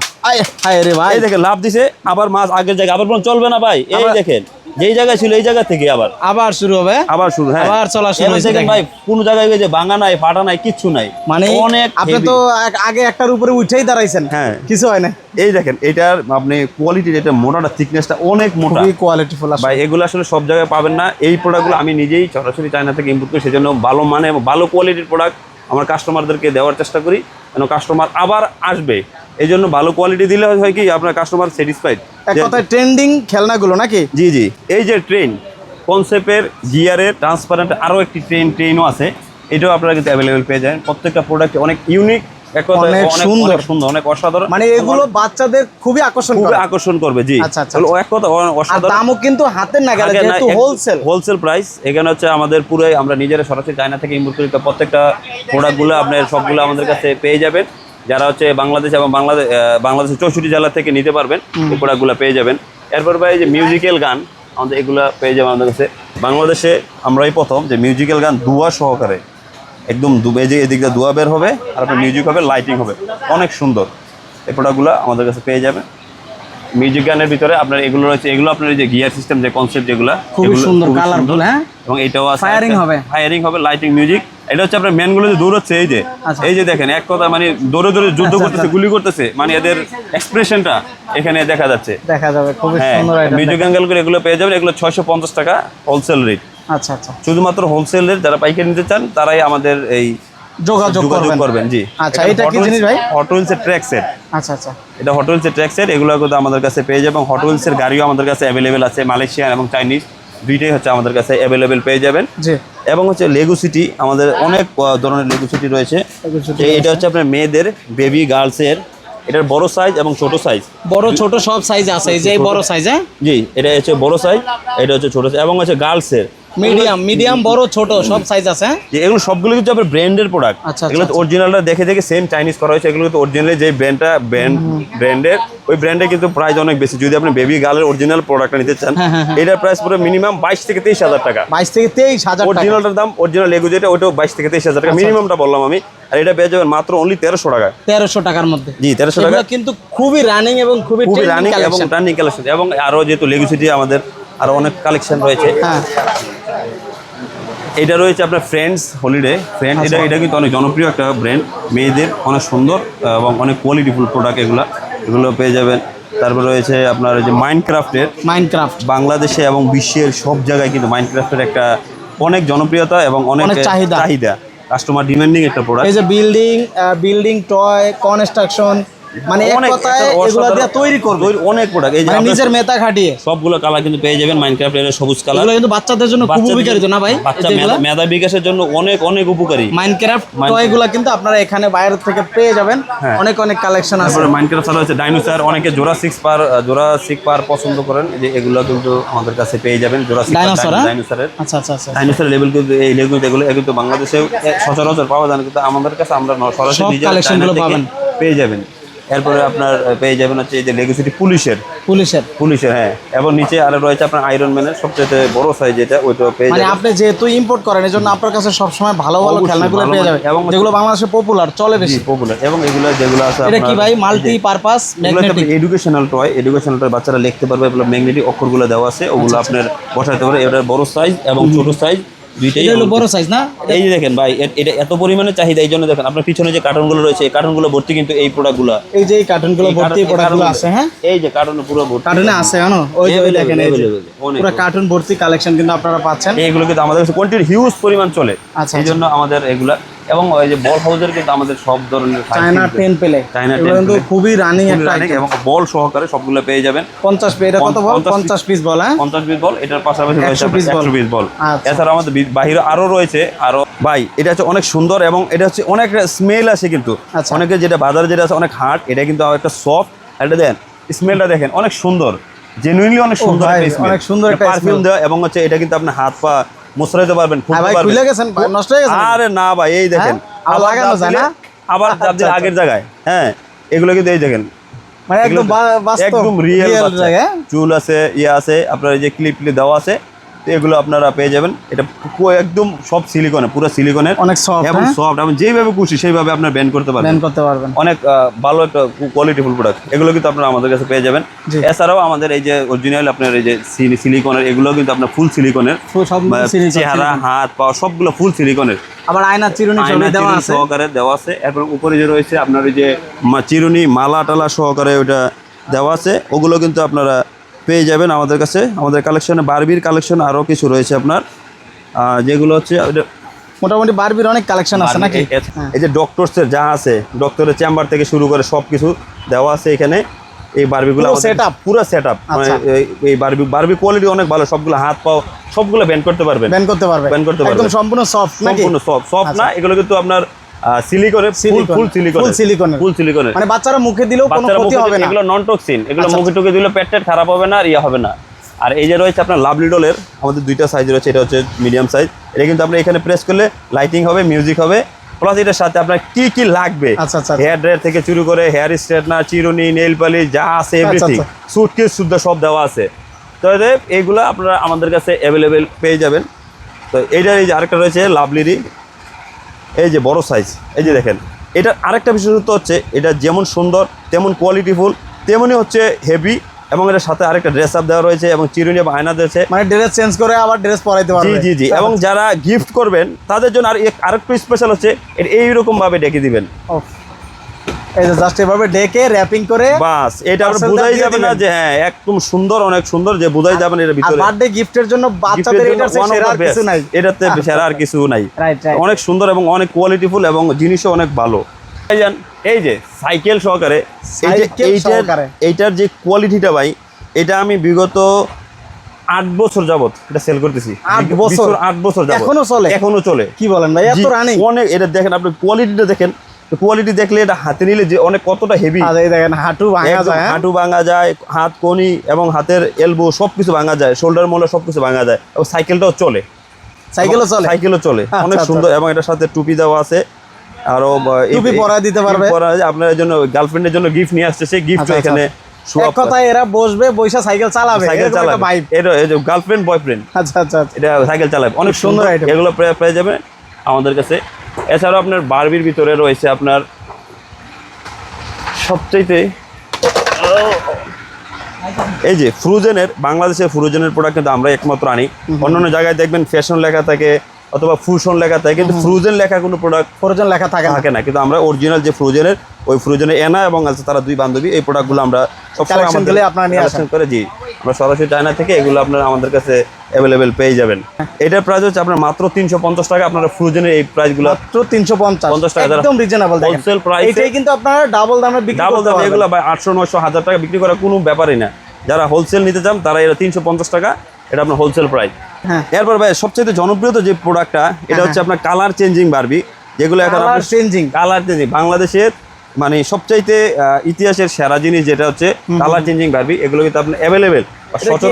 এই দেখেন লাভ দিছে আবার মাছ আগের জায়গায় আবার চলবে না ভাই এই দেখেন। যেই জায়গায় ছিল এই জায়গা থেকে আবার।
আবার শুরু হবে
আবার শুরু হ্যাঁ।
আবার চলা শুরু হয়েছে।
ভাই কোন জায়গায় ওই যে ভাঙা নাই ফাটা নাই কিচ্ছু নাই।
মানে
অনেক
আপনি তো আগে একটার উপরে উঠেই দাঁড়াইছেন।
হ্যাঁ।
কিছু হয় না।
এই দেখেন এটার আপনি কোয়ালিটির এটা মোটাটা থিকনেসটা অনেক মোটা।
খুবই কোয়ালিটিফুল
ভাই এগুলো আসলে সব জায়গায় পাবেন না। এই প্রোডাক্টগুলো আমি নিজেই সরাসরি চায়না থেকে ইম্পোর্ট করি সেজন্য ভালো মানে ভালো কোয়ালিটির প্রোডাক্ট আমার কাস্টমারদেরকে দেওয়ার চেষ্টা করি যেন কাস্টমার আবার আসবে। এই জন্য ভালো কোয়ালিটি দিলে হয় কি আপনার কাস্টমার স্যাটিসফাইড
এক কথায় ট্রেন্ডিং খেলনাগুলো নাকি?
জি জি। এই যে ট্রেন কনসেপ্টের গিয়ারের ট্রান্সপারেন্ট আরও একটি ট্রেন ট্রেনও আছে। এটাও আপনারা কিন্তু অ্যাভেলেবেল পেয়ে যাবেন। প্রত্যেকটা প্রোডাক্ট অনেক ইউনিক
অনেক সুন্দর।
অনেক সুন্দর। অনেক অসাধারণ।
মানে এগুলো বাচ্চাদের খুবই আকর্ষণ
খুবই আকর্ষণ করবে জি।
আচ্ছা, আচ্ছা,
এক কথা অসাধারণ।
দামও কিন্তু হাতের নাগালে যেহেতু হোলসেল
হোলসেল প্রাইস এখানে হচ্ছে আমাদের পুরোই আমরা নিজেরা সরাসরি চায়না থেকে ইম্পোর্ট করি। প্রত্যেকটা প্রোডাক্টগুলো আপনার সবগুলো আমাদের কাছে পেয়ে যাবেন। যারা হচ্ছে বাংলাদেশ এবং বাংলাদেশ বাংলাদেশের চৌষট্টি জেলা থেকে নিতে পারবেন এই প্রোডাক্টগুলো পেয়ে যাবেন। এরপর ভাই যে মিউজিক্যাল গান আমাদের এগুলো পেয়ে যাবেন আমাদের কাছে। বাংলাদেশে আমরাই প্রথম যে মিউজিক্যাল গান দুয়া সহকারে। একদম দু- এই যে এদিক দিয়ে বের হবে আর আপনার মিউজিক হবে লাইটিং হবে। অনেক সুন্দর। এই প্রোডাক্টগুলো আমাদের কাছে পেয়ে যাবেন। মিউজিক গানের ভিতরে আপনার এগুলো রয়েছে এগুলো আপনার যে গিয়ার সিস্টেম যে কনসেপ্ট যেগুলো খুব
সুন্দর,
সুন্দর।
হ্যাঁ?
এবং এটাও
Firing হবে।
ফায়ারিং হবে লাইটিং মিউজিক এটা হচ্ছে আপনার ম্যানগুলো যে দৌড়চ্ছে এই যে।
আচ্ছা।
এই যে দেখেন এক কথা মানে দৌড়ে দৌড়ে যুদ্ধ
আচ্ছা,
করতেছে
আচ্ছা।
গুলি করতেছে মানে এদের এক্সপ্রেশনটা এখানে দেখা যাচ্ছে।
দেখা যাবে খুবই
হ্যাঁ
সুন্দর
মিউজিক করে এগুলো পেয়ে যাবেন এগুলো ছয়শো পঞ্চাশ টাকা হোলসেল রেট
আচ্ছা আচ্ছা।
শুধুমাত্র হোলসেল রেট যারা পাইকারি নিতে চান তারাই আমাদের এই
যোগাযোগ করবেন।
জি।
আচ্ছা, এটা কি জিনিস ভাই?
হট হুইলসের ট্র্যাক সেট
আচ্ছা আচ্ছা।
এটা হট হুইলসের ট্র্যাক সেট এগুলো কিন্তু আমাদের কাছে পেয়ে যাবে এবং হট হুইলসের গাড়িও আমাদের কাছে অ্যাভেলেবেল আছে মালয়েশিয়ান এবং চাইনিজ দুইটাই হচ্ছে আমাদের কাছে অ্যাভেলেবেল পেয়ে যাবেন।
জি।
এবং হচ্ছে লেগু সিটি আমাদের অনেক ধরনের লেগু সিটি রয়েছে। এটা হচ্ছে আপনার মেয়েদের বেবি গার্লসের এটার বড় সাইজ এবং ছোট সাইজ
বড় ছোট সব সাইজ আছে। এই যে বড় সাইজ হ্যাঁ?
জি এটা হচ্ছে বড় সাইজ এটা হচ্ছে ছোট সাইজ এবং হচ্ছে গার্লসের
মিডিয়াম মিডিয়াম বড় ছোট সব সাইজ আছে হ্যাঁ?
যে এগুলো সবগুলো কিন্তু আপনার ব্র্যান্ডের প্রোডাক্ট
আচ্ছা,
এগুলো
আচ্ছা,
অরিজিনালটা দেখে দেখে সেম চাইনিজ করা হয়েছে। এগুলো কিন্তু অরিজিনালি যে ব্র্যান্ডটা ব্র্যান্ড ব্র্যান্ডের ওই ব্র্যান্ডে কিন্তু প্রাইস অনেক বেশি। যদি আপনি বেবি গার্লের অরিজিনাল প্রোডাক্টটা নিতে চান
হ্যাঁ, হ্যাঁ।
এটার প্রাইস পুরো মিনিমাম বাইশ থেকে তেইশ হাজার টাকা।
বাইশ থেকে তেইশ হাজার টাকা।
অরিজিনালটার দাম অরিজিনাল এগু যেটা ওইটাও বাইশ থেকে তেইশ হাজার টাকা।
আচ্ছা,
মিনিমামটা বললাম আমি। আর এটা পেয়ে যাবেন মাত্র অনলি তেরোশো টাকা
তেরোশো টাকার মধ্যে।
জি তেরোশো টাকা।
কিন্তু খুবই রানিং এবং খুবই
খুবই রানিং এবং রানিং কালেকশন এবং আরও যেহেতু লেগুসিটি আমাদের আরও অনেক কালেকশন রয়েছে।
হ্যাঁ।
এটা রয়েছে আপনার ফ্রেন্ডস হলিডে ফ্রেন্ড। এটা এটা কিন্তু অনেক জনপ্রিয় একটা ব্র্যান্ড মেয়েদের অনেক সুন্দর এবং অনেক কোয়ালিটিফুল প্রোডাক্ট এগুলো। এগুলো পেয়ে যাবেন। তারপর রয়েছে আপনার যে মাইনক্রাফটের
মাইনক্রাফট
বাংলাদেশে এবং বিশ্বের সব জায়গায় কিন্তু মাইনক্রাফটের একটা অনেক জনপ্রিয়তা এবং অনেক
অনেক চাহিদা।
চাহিদা। কাস্টমার ডিমান্ডিং একটা প্রোডাক্ট
এই যে বিল্ডিং বিল্ডিং টয় কনস্ট্রাকশন মানে এক কথায় এগুলো দিয়ে তৈরি করবে।
অনেক প্রোডাক্ট এই যে
মানে নিজের মেতা খাটিয়ে।
সবগুলো কালার কিন্তু পেয়ে যাবেন মাইনক্রাফট এর সবুজ কালার
এগুলো কিন্তু বাচ্চাদের জন্য খুব উপকারিত না ভাই?
বাচ্চা মেধা- বিকাশের জন্য অনেক অনেক উপকারী।
মাইনক্রাফট টয়গুলো কিন্তু আপনারা এখানে বাইরে থেকে পেয়ে যাবেন।
হ্যাঁ।
অনেক অনেক কালেকশন আছে।
তারপরে মাইনক্রাফট হচ্ছে ডাইনোসর অনেকে জোড়া সিক্স পার জোড়া সিক পার পছন্দ করেন। যে এগুলো কিন্তু আমাদের কাছে পেয়ে যাবেন জোড়া সিক্স
Dinosaur, হ্যাঁ?
ডাইনোসরের
আচ্ছা আচ্ছা আচ্ছা
ডাইনোসরের লেভেল কিন্তু এই এগুলো এগুলো তো বাংলাদেশেও সচরাচর পাওয়া যায় না কিন্তু আমাদের কাছে আমরা সরাসরি
সব
নিজেরা
collection
চায়না
গুলো
থেকে
পাবেন।
পেয়ে যাবেন। এরপরে আপনার পেয়ে যাবেন হচ্ছে এই যে লেগুসিটি পুলিশের।
পুলিশের।
পুলিশের হ্যাঁ। এবং নিচে আরও রয়েছে আপনার আয়রন ম্যানের সবচেয়ে বড় সাইজ যেটা ওইটাও পেয়ে
মানে
যাবেন।
আপনি যেহেতু ইম্পোর্ট করেন এই জন্য আপনার কাছে সবসময় ভালো ভালো
অবশ্যই,
খেলনাগুলো পেয়ে
ভালো।
যাবে
এবং
যেগুলো বাংলাদেশে পপুলার চলে বেশি।
পপুলার এবং এগুলো যেগুলো আছে
এটা কি ভাই? Multi purpose magnetic
educational toy educational toy বাচ্চারা লিখতে পারবে এগুলো ম্যাগনেটিক অক্ষরগুলো দেওয়া আছে
আচ্ছা,
ওগুলো আপনার বসাতে পারে। এটা বড় সাইজ এবং ছোট সাইজ দুইটাই
হলো বড় সাইজ না?
এই যে দেখেন ভাই এটা এত পরিমাণে চাহিদা এই জন্য দেখেন আপনার পিছনে যে কার্টনগুলো রয়েছে এই কার্টনগুলো ভর্তি কিন্তু এই প্রোডাক্টগুলো
এই যে এই কার্টনগুলো ভর্তি প্রোডাক্টগুলো আছে হ্যাঁ?
এই যে কার্টন পুরো ভর্তি।
কার্টনে আছে জানো? ওই যে দেখেন এই। পুরো কার্টুন ভর্তি কালেকশন কিন্তু আপনারা পাচ্ছেন।
এইগুলো কিন্তু আমাদের কাছে কোয়ান্টিটি হিউজ পরিমাণ চলে।
আচ্ছা,
এই জন্য আমাদের এগুলা এবং ওই যে বল হাউসের কিন্তু আমাদের সব ধরনের
চায়না টেন পেলে
চায়না 10
কিন্তু খুবই রানিং একটা
এবং বল সহকারে সবগুলো পেয়ে যাবেন
পঞ্চাশ পে এটা কত বল
পঞ্চাশ
পঞ্চাশ পিস বল হ্যাঁ
পঞ্চাশ পিস বল এটার পাশাপাশি রয়েছে
100 piece বল।
একশো পিস বল। এছাড়া আমাদের বাহিরে আরও রয়েছে আরও ভাই এটা হচ্ছে অনেক সুন্দর এবং এটা হচ্ছে অনেক স্মেল আছে কিন্তু
আচ্ছা।
অনেকে যেটা বাজারে যেটা আছে অনেক হার্ড এটা কিন্তু একটা সফট এটা দেন স্মেলটা দেখেন অনেক সুন্দর জেনুইনলি অনেক সুন্দর।
অনেক সুন্দর একটা
পারফিউম। দেওয়া এবং হচ্ছে এটা কিন্তু আপনি হাত পা মোছরাইতে পারবেন
হ্যাঁ
খুলতে
ভাই
পারবেন।
খুলে গেছেন নষ্ট হয়ে গেছে
আরে না ভাই এই দেখেন
হ্যাঁ? আবার?
আবার দিলে
আচ্ছা,
আগের জায়গায় হ্যাঁ? এগুলো কিন্তু এই দেখেন।
মানে একদম
একদম রিয়েল
জায়গা
চুল আছে ইয়ে আছে আপনার এই যে ক্লিপ দেওয়া আছে তো এগুলো আপনারা পেয়ে যাবেন। এটা একদম সব সিলিকনের পুরো সিলিকনের
অনেক
এবং
হ্যাঁ?
সফট এবং যেভাবে খুশি সেইভাবে আপনার ব্যান্ড করতে পারবেন।
ব্যান করতে পারবেন।
অনেক ভালো একটা কোয়ালিটিফুল প্রোডাক্ট এগুলো কিন্তু আপনারা আমাদের কাছে পেয়ে যাবেন। এছাড়াও আমাদের এই যে অরিজিনাল আপনার এই যে সিলিকনের এগুলো কিন্তু আপনার ফুল সিলিকনের
সব
চেহারা হাত পা সবগুলো ফুল সিলিকনের
আবার আয়না চিরুনি দেওয়া আছে।
সহকারে দেওয়া আছে। এরপর উপরে যে রয়েছে আপনার ওই যে চিরুনি মালা টালা সহকারে ওটা দেওয়া আছে। ওগুলো কিন্তু আপনারা পেয়ে যাবেন আমাদের কাছে। আমাদের কালেকশনে বারবির কালেকশন আরও কিছু রয়েছে আপনার। যেগুলো হচ্ছে
মোটামুটি বারবির অনেক কালেকশন আছে নাকি?
এই-
হ্যাঁ।
যে ডক্টরসের যা আছে ডক্টরের চেম্বার থেকে শুরু করে সব কিছু দেওয়া আছে এখানে। এই বারবিগুলো আমাদের-
setup?
পুরো সেট আপ
আচ্ছা।
এই বারবি বারবি কোয়ালিটি অনেক ভালো সবগুলো হাত পাও সবগুলো ব্যান্ড করতে পারবেন।
ব্যান করতে পারবে
Ban করতে পারবে।
একদম সম্পূর্ণ সফট
সম্পূর্ণ সব সব না এগুলো কিন্তু আপনার সিলিকনে ফুল ফুল সিলিকনে
full silicone-এর।
ফুল সিলিকনে
মানে বাচ্চারা মুখে দিলেও কোনো ক্ষতি হবে
দিলে
না।
এগুলো নন টক্সিন এগুলো
আচ্ছা,
মুখে টুকে দিলে পেট খারাপ হবে না আর ইয়ে হবে না। আর এই যে রয়েছে আপনার ডলের আমাদের দুইটা সাইজ রয়েছে এটা হচ্ছে মিডিয়াম সাইজ এটা কিন্তু আপনি এখানে প্রেস করলে লাইটিং হবে মিউজিক হবে। প্লাস এটার সাথে আপনার কি কি লাগবে?
আচ্ছা, আচ্ছা।
হেয়ার ড্রায়ার থেকে শুরু করে হেয়ার স্ট্রেটনার চিরুনি নেইল পালিশ যা আছে এভরিথিং সুটকেস শুদ্ধ সব দেওয়া আছে। তো এতে এইগুলো আপনারা আমাদের কাছে অ্যাভেলেবেল পেয়ে যাবেন। তো এইটার এই যে আরেকটা রয়েছে লাভলিরই। এই যে বড় সাইজ এই যে দেখেন এটার আরেকটা বিশেষত্ব হচ্ছে এটা যেমন সুন্দর তেমন কোয়ালিটিফুল তেমনই হচ্ছে হেভি এবং এটার সাথে আরেকটা ড্রেস আপ দেওয়া রয়েছে এবং চিরুনি এবং আয়না দিয়েছে
মানে ড্রেস চেঞ্জ করে আবার ড্রেস পরাইতে
জি
পারবে।
জি জি এবং যারা গিফট করবেন তাদের জন্য আর এক- আরেকটু স্পেশাল হচ্ছে এটা এইরকম ভাবে ডেকে দিবেন।
এই যে জাস্ট এভাবে ডেকে র্যাপিং করে
বাস এটা আর
Parcel টা
বোঝাই
দিয়ে
যাবে না যে হ্যাঁ একদম সুন্দর অনেক সুন্দর যে বোঝাই যাবে এর ভিতরে।
বার্থডে গিফটের জন্য বাচ্চাদের
গিফটের
এটার
জন্য one of
সেরা আর কিছু নাই।
এটাতে সেরা আর কিছু নাই।
রাইট রাইট
অনেক সুন্দর এবং অনেক কোয়ালিটিফুল এবং জিনিসও অনেক ভালো। এই যে সাইকেল সহকারে এইটার যে কোয়ালিটিটা ভাই এটা আমি বিগত আট বছর যাবত এটা সেল করতেছি।
আট বছর?
আট বছর যাবত
এখনও চলে?
এখনও চলে।
কি বলেন ভাই? এত রানিং
অনেক এটা দেখেন আপনি কোয়ালিটিটা দেখেন। কোয়ালিটি দেখলে এটা হাতে নিলে যে অনেক কতটা হেভি
দেখেন হাঁটু ভাঙা যায় হ্যাঁ?
হাঁটু ভাঙা যায় হাত কোনি এবং হাতের এলবো সবকিছু ভাঙা যায় শোল্ডার মোল্ডার সবকিছু ভাঙা যায় এবং সাইকেলটাও চলে।
সাইকেলও চলে?
সাইকেলও চলে।
আচ্ছা,
অনেক
আচ্ছা।
সুন্দর এবং এটার সাথে টুপি দেওয়া আছে। আরও
টুপি পরায় দিতে পারবে?
আপনার জন্য গার্লফ্রেন্ডের জন্য গিফট নিয়ে আসছে সেই গিফট
আচ্ছা,
এখানে।
এরা বসবে বৈশা সাইকেল চালাবে।
সাইকেল
এরকম
চালাবে। এটা যে গার্লফ্রেন্ড বয়ফ্রেন্ড
আচ্ছা আচ্ছা।
এটা সাইকেল চালাবে। অনেক
সুন্দর
সুন্দর। এগুলো পেয়ে পেয়ে যাবে আমাদের কাছে। এছাড়াও আপনার বারবির ভিতরে রয়েছে আপনার সবচাইতে এই যে ফ্রুজেনের বাংলাদেশের ফ্রুজেনের প্রোডাক্ট কিন্তু আমরা একমাত্র আনি। অন্যান্য জায়গায় দেখবেন ফ্যাশন লেখা থাকে অথবা ফুশন লেখা থাকে কিন্তু ফ্রুজেন লেখা কোনো প্রোডাক্ট
ফ্রোজেন লেখা থাকে
থাকে না। কিন্তু আমরা অরিজিনাল যে ফ্রোজেনের ওই ফ্রোজেনের এনা এবং আছে তারা দুই বান্ধবী এই প্রোডাক্টগুলো আমরা সব
Collection গুলো আপনারা নিয়ে আসেন।
করে জি আমরা সরাসরি চায়না থেকে এগুলো আপনারা আমাদের কাছে অ্যাভেলেবেল পেয়ে যাবেন। এটার প্রাইস হচ্ছে আপনার মাত্র তিনশো পঞ্চাশ টাকা আপনারা ফ্রোজেনের এই প্রাইসগুলো
মাত্র তিনশো পঞ্চাশ।
50 টাকা
একদম রিজনেবল
wholesale price
এটাই কিন্তু আপনারা ডাবল দামে বিক্রি
ডাবল দাম এগুলো ভাই আটশো নয়শো হাজার টাকা বিক্রি করা কোনো ব্যাপারই না। যারা হোলসেল নিতে চান তারা এটা তিনশো পঞ্চাশ টাকা এটা আপনার হোলসেল প্রাইস
হ্যাঁ।
এরপর ভাই সবচেয়ে জনপ্রিয় যে প্রোডাক্টটা এটা হচ্ছে আপনার কালার চেঞ্জিং বারবি যেগুলো এখন
চেঞ্জিং
কালার চেঞ্জিং বাংলাদেশের মানে সবচাইতে ইতিহাসের সেরা জিনিস যেটা হচ্ছে কালার চেঞ্জিং বারবি এগুলো কিন্তু আপনার অ্যাভেলেবেল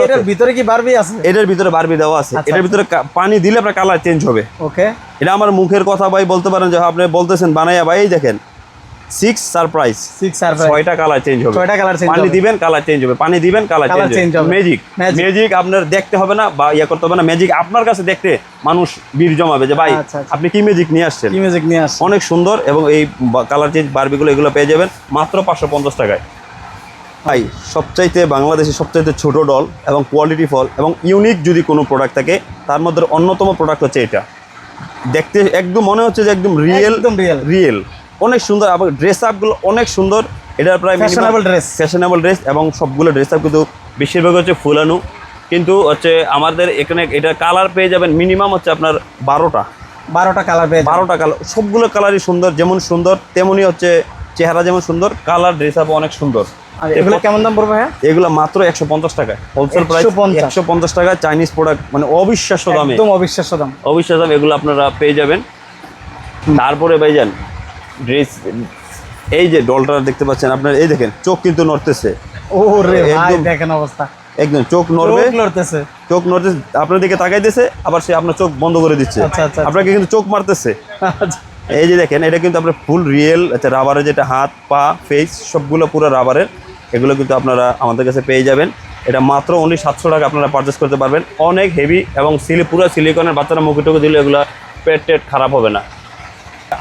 এটার ভিতরে কি বারবি আছে?
এটার ভিতরে বারবি দেওয়া আছে।
আচ্ছা,
এটার ভিতরে পানি দিলে আপনার কালার চেঞ্জ হবে।
ওকে
এটা আমার মুখের কথা ভাই বলতে পারেন যে আপনি বলতেছেন বানাইয়া ভাই দেখেন সিক্স সারপ্রাইজ
সিক্স আর
ছয়টা কালার চেঞ্জ হবে।
ছয়টা colour change
পানি দিবেন কালার চেঞ্জ হবে। পানি দিবেন কালার চেঞ্জ হবে। ম্যাজিক ম্যাজিক আপনার দেখতে হবে না বা ইয়া করতে হবে না। ম্যাজিক আপনার কাছে দেখতে মানুষ ভিড় জমাবে যে ভাই
আচ্ছা, আচ্ছা।
আপনি কি ম্যাজিক নিয়ে আসছেন?
মিউজিক নিয়ে আসছে
অনেক সুন্দর এবং এই কালার চেঞ্জ বারবিগুলো এগুলো পেয়ে যাবেন মাত্র পাঁচশো পঞ্চাশ টাকায়। ভাই সবচাইতে বাংলাদেশে সবচাইতে ছোট ডল এবং কোয়ালিটি ফল এবং ইউনিক যদি কোনো প্রোডাক্ট থাকে তার মধ্যে অন্যতম প্রোডাক্ট হচ্ছে এটা। দেখতে একদম মনে হচ্ছে যে একদম রিয়েল
একদম real।
রিয়েল অনেক সুন্দর এবং ড্রেস আপগুলো অনেক সুন্দর। এটার প্রায়
ফ্যাশনেবল ড্রেস
ফ্যাশনেবল ড্রেস এবং সবগুলো ড্রেস আপ কিন্তু বেশিরভাগ হচ্ছে ফুলানো। কিন্তু হচ্ছে আমাদের এখানে এটা কালার পেয়ে যাবেন মিনিমাম হচ্ছে আপনার বারোটা।
বারোটা কালার পেয়ে
বারোটা কালার সবগুলো কালারই সুন্দর যেমন সুন্দর তেমনই হচ্ছে চেহারা যেমন সুন্দর কালার ড্রেস আপ অনেক সুন্দর।
এগুলো কেমন দাম পড়বে হ্যাঁ
এগুলো মাত্র একশো পঞ্চাশ টাকায়। হোলসেল প্রাইস
150
একশো পঞ্চাশ টাকা চাইনিজ প্রোডাক্ট মানে অবিশ্বাস্য দামে।
একদম অবিশ্বাস্য দাম।
অবিশ্বাস্য দাম এগুলো আপনারা পেয়ে যাবেন। তারপরে ভাইজান ড্রেস এই যে ডলটা দেখতে পাচ্ছেন আপনার এই দেখেন চোখ কিন্তু নড়তেছে।
ও রে ভাই দেখেন অবস্থা।
একদম চোখ নড়বে।
চোখ লড়তেছে
চোখ নড়তে আপনার দিকে তাকাইতেছে আবার সে আপনার চোখ বন্ধ করে দিচ্ছে।
আচ্ছা, আচ্ছা, আচ্ছা।
আপনাকে কিন্তু চোখ মারতেছে। এই যে দেখেন এটা কিন্তু আপনার ফুল রিয়েল আচ্ছা রাবারের যেটা হাত পা ফেস সবগুলো পুরো রাবারের এগুলো কিন্তু আপনারা আমাদের কাছে পেয়ে যাবেন। এটা মাত্র অনলি সাতশো টাকা আপনারা পারচেস করতে পারবেন। অনেক হেভি এবং সিলি পুরো সিলিকনের বাচ্চারা মুখে টুকে দিলে এগুলো পেট টেট খারাপ হবে না।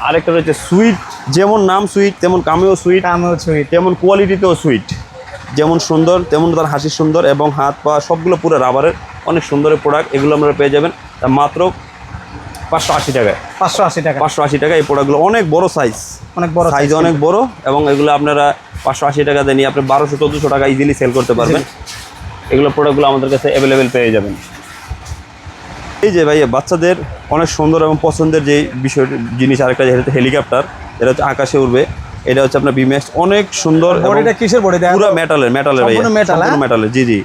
আরেকটা রয়েছে সুইট যেমন নাম সুইট তেমন কামেও সুইট
আমিও সুইট
তেমন কোয়ালিটিতেও সুইট যেমন সুন্দর তেমন তার হাসি সুন্দর এবং হাত পা সবগুলো পুরো রাবারের অনেক সুন্দর প্রোডাক্ট এগুলো আপনারা পেয়ে যাবেন। তা মাত্র পাঁচশো আশি টাকায়।
পাঁচশো আশি টাকা
পাঁচশো আশি টাকা এই প্রোডাক্টগুলো অনেক বড় সাইজ
অনেক বড়
সাইজ অনেক বড় এবং এগুলো আপনারা পাঁচশো আশি টাকা দিয়ে নিয়ে আপনি বারোশো চোদ্দোশো টাকা ইজিলি সেল করতে পারবেন। এগুলো প্রোডাক্টগুলো আমাদের কাছে অ্যাভেলেবেল পেয়ে যাবেন। এই যে ভাইয়া বাচ্চাদের অনেক সুন্দর এবং পছন্দের যে বিষয় জিনিস আরেকটা যেটা হেলিকপ্টার এটা হচ্ছে আকাশে উড়বে। এটা হচ্ছে আপনার বিম্যাক্স অনেক সুন্দর
বডিটা কিসের বডি
পুরো মেটালের মেটালের ভাইয়া
সম্পূর্ণ হ্যাঁ?
মেটালের জি জি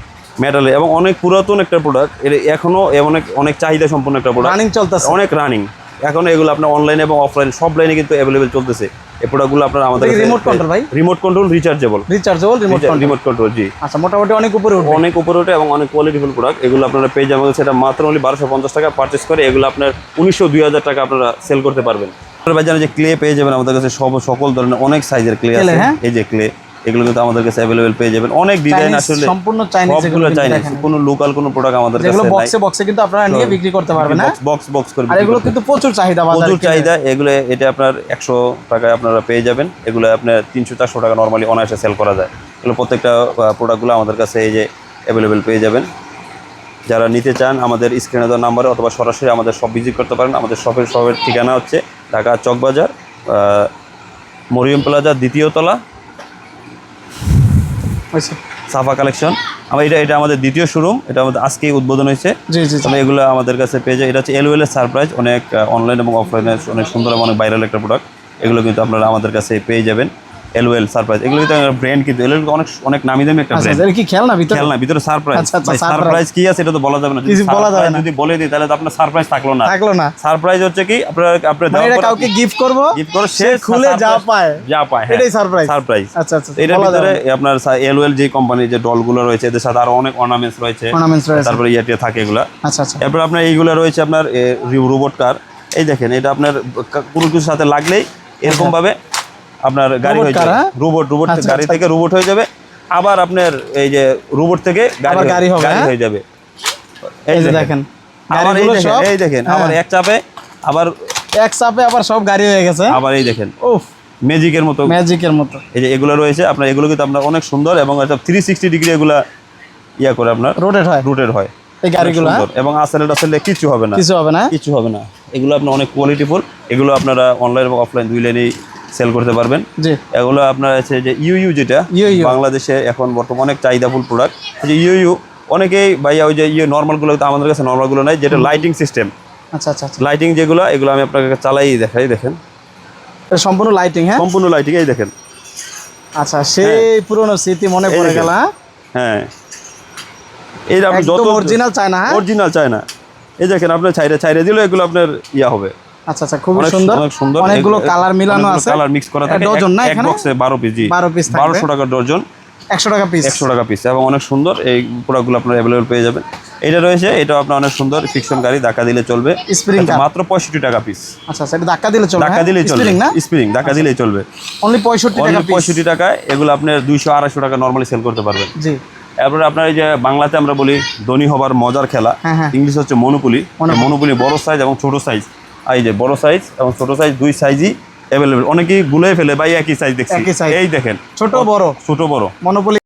মেটালের এবং অনেক পুরাতন একটা প্রোডাক্ট এটা এখনও অনেক অনেক চাহিদা সম্পন্ন একটা প্রোডাক্ট
রানিং চলতেছে।
অনেক রানিং এখন এগুলো আপনার অনলাইন এবং অফলাইন সব লাইনে কিন্তু অ্যাভেলেবেল চলতেছে। এই প্রোডাক্টগুলো আপনার আমাদের
রিমোট কন্ট্রোল ভাই?
Remote control rechargeable
rechargeable remote control
remote control জি।
আচ্ছা মোটামুটি অনেক উপরে ওঠে
অনেক উপরে ওঠে এবং অনেক কোয়ালিটিফুল প্রোডাক্ট এগুলো আপনারা পেয়ে যাবেন সেটা মাত্র অনলি বারোশো পঞ্চাশ টাকা পারচেস করে। এগুলো আপনার উনিশশো দুই হাজার টাকা আপনারা সেল করতে পারবেন। আপনারা ভাই জানেন যে ক্লে পেয়ে যাবেন আমাদের কাছে সব সকল ধরনের অনেক সাইজের ক্লে আছে।
হ্যাঁ?
এই যে ক্লে এগুলো কিন্তু আমাদের কাছে অ্যাভেলেবেল পেয়ে যাবেন। অনেক ডিজাইন আসলে
সম্পূর্ণ
সবগুলো চাইনিজ কোনো লোকাল কোনো প্রোডাক্ট আমাদের কাছে নাই।
বক্সে বক্সে কিন্তু আপনারা নিয়ে বিক্রি করতে পারবেন হ্যাঁ?
বক্স বক্স করে
আর এগুলো কিন্তু প্রচুর চাহিদা বাজারে
প্রচুর চাহিদা এগুলো এটা আপনার একশো টাকায় আপনারা পেয়ে যাবেন। এগুলো আপনার তিনশো চারশো টাকা নর্মালি অনায়াসে সেল করা যায়। এগুলো প্রত্যেকটা প্রোডাক্টগুলো আমাদের কাছে এই যে অ্যাভেলেবেল পেয়ে যাবেন। যারা নিতে চান আমাদের স্ক্রিনে দেওয়ার নাম্বারে অথবা সরাসরি আমাদের সব ভিজিট করতে পারেন। আমাদের শপের শপের ঠিকানা হচ্ছে ঢাকা চকবাজার মরিয়ম প্লাজা দ্বিতীয় তলা। সাফা কালেকশন। আমার এটা এটা আমাদের দ্বিতীয় শোরুম এটা আমাদের আজকেই উদ্বোধন হয়েছে।
জি জি জি।
তবে এগুলো আমাদের কাছে পেয়ে যায় এটা হচ্ছে এলওয়েল এর সারপ্রাইজ অনেক অনলাইন এবং অফলাইনে অনেক সুন্দর এবং অনেক ভাইরাল একটা প্রোডাক্ট এগুলো কিন্তু আপনারা আমাদের কাছে পেয়ে যাবেন। এলওয়েল সারপ্রাইজ এগুলো কিন্তু ব্র্যান্ড কিন্তু এলওয়েল অনেক অনেক নামি দামি একটা ব্র্যান্ড
আচ্ছা, কি খেলনা ভিতরে?
খেলনা ভিতরে সারপ্রাইজ
আচ্ছা, আচ্ছা।
সারপ্রাইজ কি আছে এটা তো বলা যাবে না।
কিছু বলা যাবে না।
যদি বলে দিই তাহলে তো আপনার সারপ্রাইজ থাকল না।
থাকল না।
সারপ্রাইজ হচ্ছে কি আপনার
মানে এটা কাউকে গিফট করব
গিফট করে
সে খুলে যা পায়।
যা পায়
এটাই surprise।
সারপ্রাইজ
আচ্ছা আচ্ছা
এটার ভিতরে আপনার এলওয়েল যে কোম্পানির যে ডলগুলো রয়েছে এদের সাথে আরও অনেক অর্নামেন্টস রয়েছে।
Ornaments রয়েছে।
তারপরে ইয়াটিয়া থাকে এগুলা।
আচ্ছা আচ্ছা।
এরপর আপনার এইগুলো রয়েছে আপনার রোবট কার এই দেখেন এটা আপনার কোনো কিছুর সাথে লাগলেই এরকম ভাবে আপনার গাড়ি হয়ে যাবে? রোবট রোবট
আচ্ছা,
গাড়ি
আচ্ছা।
থেকে রোবট হয়ে যাবে। আবার আপনার এই যে রোবট থেকে গাড়ি
গাড়ি হবে,
গাড়ি
হ্যাঁ?
হয়ে যাবে।
এই যে দেখেন।
আবার এই দেখেন এই দেখেন
হ্যাঁ।
আবার এক চাপে আবার
এক চাপে আবার সব গাড়ি হয়ে গেছে।
আবার এই দেখেন।
উফ
ম্যাজিকের মতো।
ম্যাজিকের মতো।
এই যে এগুলো রয়েছে আপনার এগুলো কিন্তু আপনার অনেক সুন্দর এবং থ্রি সিক্সটি ডিগ্রি এগুলা ইয়া করে আপনার
রোটেট হয়।
রুটের হয়।
এই গাড়িগুলো।
এবং আসলে টাসলে কিছু হবে না।
কিছু হবে না?
কিছু হবে না। এগুলো আপনার অনেক কোয়ালিটিফুল এগুলো আপনারা অনলাইন এবং অফলাইন দুই লাইনেই সেল করতে পারবেন। এগুলো আপনার আছে যে ইউ ইউ যেটা বাংলাদেশে এখন বর্তমানে অনেক চাহিদাফুল প্রোডাক্ট যে ইউ ইউ অনেকেই ভাইয়া ওই যে ইয়ে নর্মালগুলো তো আমাদের কাছে নর্মালগুলো নাই যেটা লাইটিং সিস্টেম
আচ্ছা আচ্ছা আচ্ছা।
লাইটিং যেগুলো এগুলো আমি আপনাকে চালাই দেখাই দেখেন।
সম্পূর্ণ লাইটিং হ্যাঁ?
সম্পূর্ণ লাইটিং এই দেখেন।
আচ্ছা সেই পুরনো স্মৃতি মনে পড়ে। গেল হ্যাঁ?
হ্যাঁ। এই যে আপনি যত
অরিজিনাল চায় না হ্যাঁ?
অরিজিনাল চায় না এই দেখেন আপনার ছাইরে ছাইরে দিলেও এগুলো আপনার ইয়া হবে।
আচ্ছা আচ্ছা
অনেক
সুন্দর।
অনেক সুন্দর।
অনেকগুলো কালার মিলানো আছে।
কালার মিক্স করা থাকে।
ডজন না এখানে?
বক্সে বারো পিস জি।
12 piece থাকবে।
বারোশো টাকা ডজন
একশো টাকা পিস
একশো টাকা পিস এবং অনেক সুন্দর। এই প্রোডাক্টগুলো আপনার অ্যাভেলেবল পেয়ে যাবেন। এটা রয়েছে এটা আপনার অনেক সুন্দর। ফিকশন গাড়ি ধাক্কা দিলে চলবে। এটা
car।
মাত্র পঁয়ষট্টি টাকা পিস
আচ্ছা আচ্ছা ধাক্কা দিলে চলবে
ধাক্কা দিলেই চলবে।
স্প্রিং না?
স্প্রিং ধাক্কা দিলেই চলবে।
অনলি পঁয়ষট্টি টাকা পিস
পঁয়ষট্টি টাকায় এগুলো আপনার দুইশো আড়াইশো টাকা নর্মালি সেল করতে পারবেন।
জি।
এরপরে আপনার এই যে বাংলাতে আমরা বলি ধনী হবার মজার খেলা।
হ্যাঁ, হ্যাঁ।
ইংলিশ হচ্ছে মনোপুলি। মনোপুলি। বড় সাইজ এবং ছোট সাইজ এই যে বড় সাইজ এবং ছোট সাইজ দুই সাইজই অ্যাভেলেবেল অনেকেই গুলে ফেলে ভাই একই সাইজ দেখছি। এই দেখেন।
ছোট বড়।
ছোট বড়।
মনোপলি